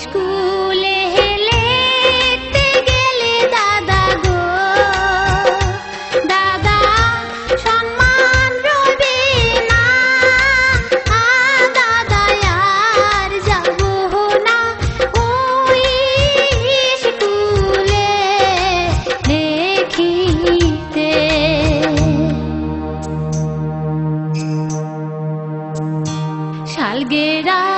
স্কুলে দাদা গো। দাদা দাদা আর না। স্কুলে দেখিতে। শালগেরামের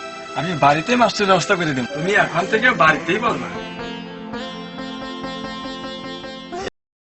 আমি বাড়িতে মাস্টারের ব্যবস্থা করে দিন তুমি এখন থেকে বাড়িতেই বলবা।